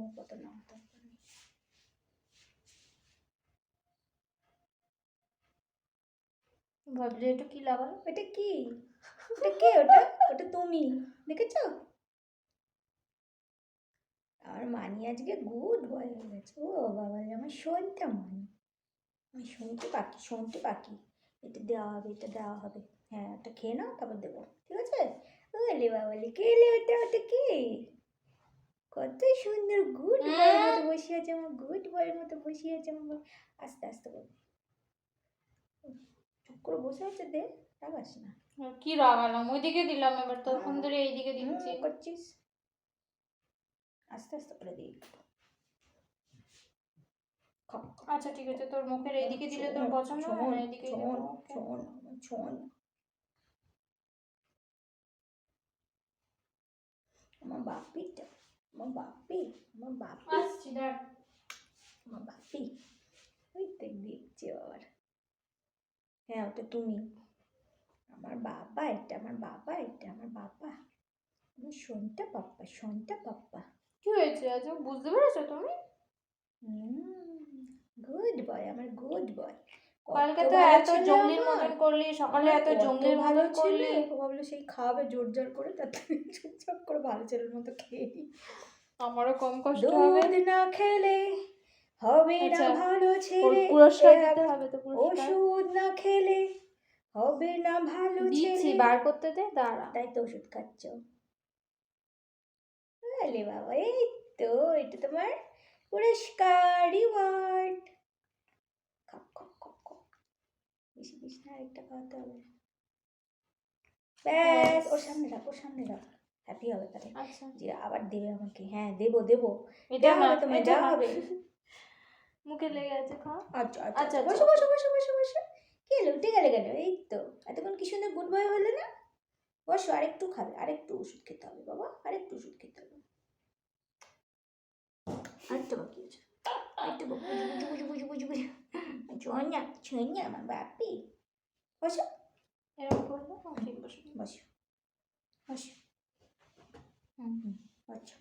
মুখ কত নাম দরকার নেই ভাবলি এটা কি লাগালো? এটা কি? ওটা কে ওটা? ওটা তুমি, দেখেছ? আমার মানি আজকে গুড বয় হয়ে গেছে। ও বাবা আমার সন্ধ্যা মানি। আমার শুনতে পাখি শুনতে পাখি এটা দেওয়া হবে, এটা দেওয়া হবে। হ্যাঁ এটা খেয়ে নাও, তারপর দেবো। ঠিক আছে? ওলে বাবালে কে এলে ওটা? ওটা কে? কত সুন্দর গুড বয়ের মতো বসে আছে আমার গুড বয়ের মতো বসে আছে আমার আস্তে আস্তে বলবি চুপ করে বসে আছে দে রাগাস না। কি রাগালাম ওইদিকে দিলাম এবার তখন হ্যাঁ। ধরে এইদিকে দিচ্ছি। করছিস? আস্তে আস্তে করে দিই। আচ্ছা ঠিক আছে তোর মুখের এইদিকে দিলে তোর পছন্দ হয় না এইদিকে শোন, শোন, শোন। আমার বাপিটা আমার বাপি আমার বাপি আসছি দেখ আমার বাপি ওই তো দেখছি আবার হ্যাঁ ওটা তুমি আমার বাবা এটা আমার বাবা এটা আমার বাবা আমার শোনটা পাপ্পা শোনটা পাপ্পা কি হয়েছে? আজ বুঝতে পেরেছ তুমি? গুড বয় আমার গুড বয় কালকে তো এত জঙ্গলির মতন করলি সকালে এত জঙ্গলির ভালো করলি। ভাবলো সেই খাওয়াবে জোর জোর করে তাতে চুপচাপ করে ভালো ছেলের মতো খেয়ে আমারও কম কষ্ট হবে। দুধ না খেলে হবে না আচ্ছা, ভালো ছেলে। পুরস্কার দিতে হবে তো ওষুধ না খেলে হবে না ভালো ছেলে। বার করতে দে দাঁড়া। তাই তো ওষুধ খাচ্ছ। আলে বাবা এই তো এটা তোমার পুরস্কার রিওয়ার্ড খপ খপ খপ খপ বেশি বেশি না আরেকটা খাওয়াতে হবে। ব্যাস ওর সামনে রাখ ওর সামনে রাখ। হ্যাপি হবে তাহলে। আচ্ছা। যে আবার দেবে আমাকে। হ্যাঁ দেবো দেবো। এটা হবে তোমার এটা হবে। মুখে লেগে আছে খা। আচ্ছা আচ্ছা আচ্ছা, আচ্ছা। বসো বসো বসো বসো বসো। কি হলো? উঠে গেলে কেন? এই তো। এতক্ষণ কি সুন্দর গুড বয় হলো না? বসো আরেকটু খাবে আরেকটু ওষুধ খেতে হবে বাবা। আরেকটু ওষুধ খেতে হবে। আরেকটু বাকি আছে। আরেকটু বাকি বুঝু বুঝু বুঝু বুঝু। ছোঁয়া ছোঁয়া আমার বাপি বসো এরকম করব ঠিক বসে বসো বসো হুম বসো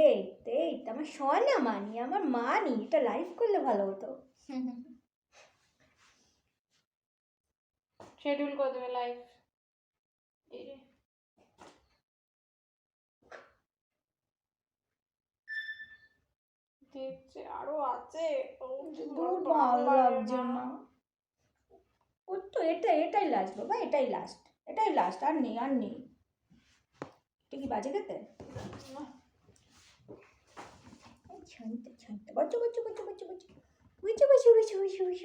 এই এই আমার সোনা মানি আমার মানি এটা লাইভ করলে ভালো হতো শিডিউল করে দেবে লাইভ দেখছে আরও আছে। ও, দূর ভালো লাগছে না। তো এটা এটাই লাস্ট বাবা এটাই লাস্ট এটাই লাস্ট আর নেই আর নেই। এটা কি বাজে খেতে? ছুঁতে ছুঁতে বচ্চো বচ্চো বচ্চো বচ্চো বচ্চো। বুঝছ বুঝছ বুঝছ বুঝছ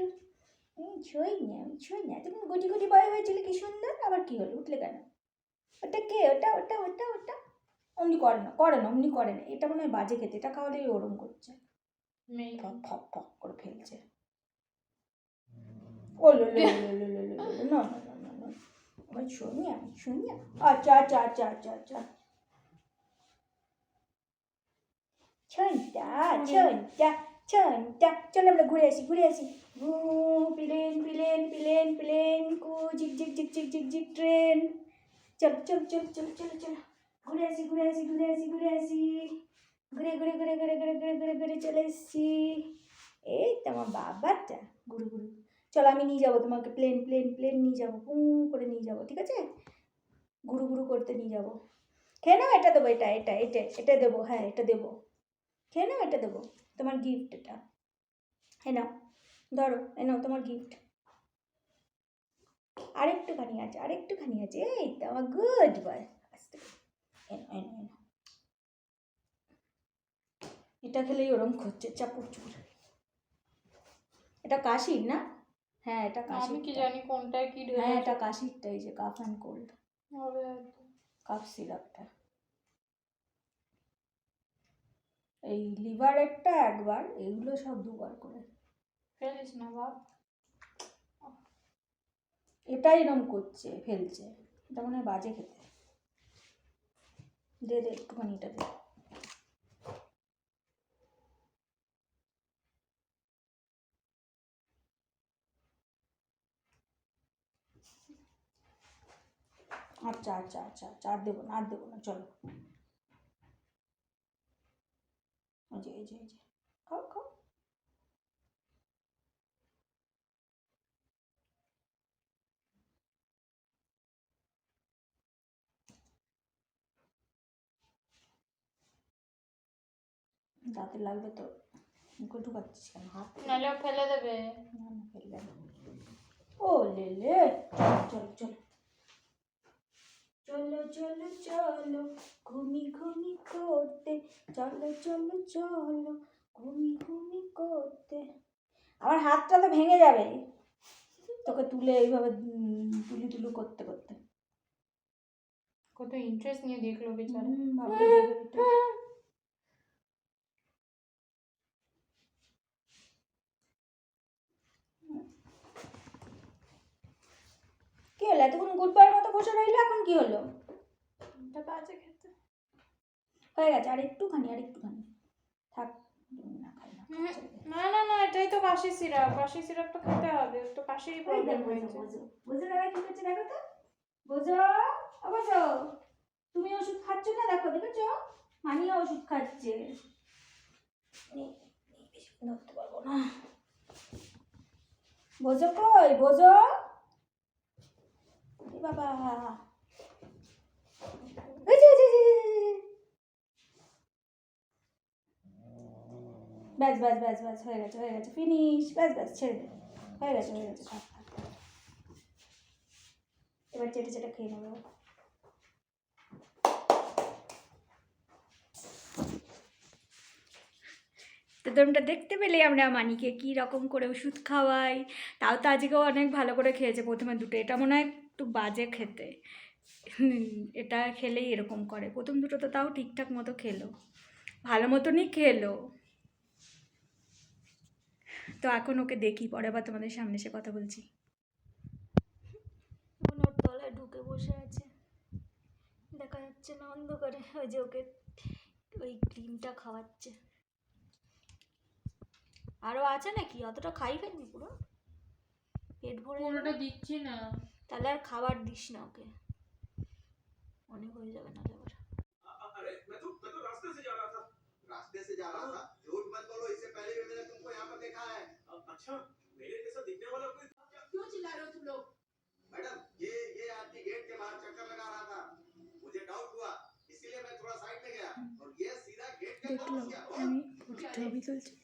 বুঝছ এই না আমি ছুঁই না তুমি গুটি গুটি বয় হয়েছিল কি সুন্দর আবার কি হলো উঠলে কেন? ওটা কে? ওটা ওটা ওটা ওটা? অমনি করে না করে না অমনি করে না এটা মনে হয় বাজে খেতে এটা খাওয়ালেই ওরম করছে। মেয়ে ফক ফক ফক করে ফেলছে ও লো লো লো লো লো লো লো না না না না না আমার সোনিয়া সোনিয়া আচ্ছা আচ্ছা আচ্ছা আচ্ছা আচ্ছা ছনটা ছনটা ছনটা চল আমরা ঘুরে আসি ঘুরে আসি ভু প্লেন প্লেন প্লেন প্লেন কু ঝিক ঝিক ঝিক ঝিক ঝিক ঝিক ট্রেন চল চল চল চল চল চল ঘুরে আসি ঘুরে আসি ঘুরে আসি ঘুরে আসি ঘুরে ঘুরে ঘুরে ঘুরে ঘুরে ঘুরে ঘুরে ঘুরে চলে এসেছি। এই তো আমার বাবাটা। ঘুরে ঘুরে। চলো আমি নিয়ে যাব তোমাকে প্লেন প্লেন প্লেন নিয়ে যাব। পু করে নিয়ে যাব, ঠিক আছে? ঘুরু ঘুরু করতে নিয়ে যাব। খেয়ে নাও, এটা দেবো, এটা এটা এটা এটা দেবো হ্যাঁ এটা দেবো। খেয়ে নাও, এটা দেবো, তোমার গিফট এটা হ্যাঁ নাও, ধরো এ নাও, তোমার গিফট আরেকটুখানি আছে আরেকটুখানি আছে, এই তো, আমার গুড বয় আস্তে করে। এ নাও, এ নাও, এ নাও। এটা খেলেই ওরম খুঁজছে চাপুর চুপুর এটা কাশির না? হ্যাঁ এটা আমি কাশির কি জানি কোনটায় কি হ্যাঁ এটা কাশিরটা এই যে কাফ অ্যান্ড কোল্ড। হবে। কাফ সিরাপটা। এই লিভারেরটা একবার এইগুলো সব দুবার করে। ফেলিস না বাপ। এটাই এরম করছে ফেলছে। এটা মনে হয় বাজে খেতে। দে দে একটুখানি এটা দে। আচ্ছা আচ্ছা আচ্ছা আচ্ছা আর দেবো না আর দেবো না চলো। এই যে এই যে এই যে খাও খাও। দাঁতে লাগবে তো মুখে ঢুকাচ্ছিস কেন? হাত নাহলে ও ফেলে দেবে। না না ফেলবে না ও লে লে চলো চলো। চলো চলো চলো ঘুমি ঘুমি করতে। চলো চলো চলো ঘুমি ঘুমি করতে। আমার হাতটা তো ভেঙে যাবে। তোকে তুলে এইভাবে তুলি তুলু করতে করতে। কত ইন্টারেস্ট নিয়ে দেখল বেচারা হুম, ভাবতে দেবে এটা। কি হলো এতক্ষণ গুডবার মতো বসে রইলে এখন কি হলো? হয়ে গেছে আর একটুখানি আর একটুখানি। থাক তুমি না খাই না হুম, না না না এটাই তো কাশি সিরাপ কাশি সিরাপ তো খেতে হবে তো কাশিরই ওই প্রবলেম হয়েছে। বোঝো, দাদা কি করছে দেখো তো। বোঝো বোঝো। তুমি ওষুধ খাচ্ছ না দেখো দেখেছ? মানিয়া ওষুধ খাচ্ছে। ধরতে পারব না। বোঝো কই বোঝো? বাবা। ব্যাস ব্যাস ব্যাস ব্যাস হয়ে গেছে হয়ে গেছে ফিনিশ ব্যাস ব্যাস ছেড়ে দে হয়ে গেছে হয়ে গেছে। এবার চেটে চেটে খেয়ে নেব। তো তোমরা দেখতে পেলে আমরা মানিকে কি রকম করে ওষুধ খাওয়াই। তাও তো আজকেও অনেক ভালো করে খেয়েছে প্রথমে দুটো। এটা মনে হয় একটু বাজে খেতে। এটা খেলেই এরকম করে। প্রথম দুটো তো তাও ঠিকঠাক মতো খেলো। ভালো মতনই খেলো। তো এখন ওকে দেখি পরে আবার তোমাদের সামনে এসে কথা বলছি। ওর তলায় ঢুকে বসে আছে। দেখা যাচ্ছে না অন্ধকারে। ওই যে ওকে ওই ক্রিমটা খাওয়াচ্ছে। আরও আছে নাকি? অতটা খাই ফেলবি পুরো? পেট ভরে পুরোটা দিচ্ছি না। তাহলে আর খাবার দিস না ওকে অনেক হয়ে যাবে না আবার अरे मैं तो मैं तो रास्ते से जा रहा था रास्ते से जा रहा था झूठ मत बोलो इससे पहले भी मैंने तुमको यहाँ पर देखा है अच्छा मेरे जैसा दिखने वाला कोई था क्या क्यों चिल्ला रहे हो तुम लोग मैडम ये ये आदमी गेट के बाहर चक्कर लगा रहा था मुझे डाउट हुआ इसीलिए मैं थोड़ा साइड में गया और ये सीधा गेट के पास गया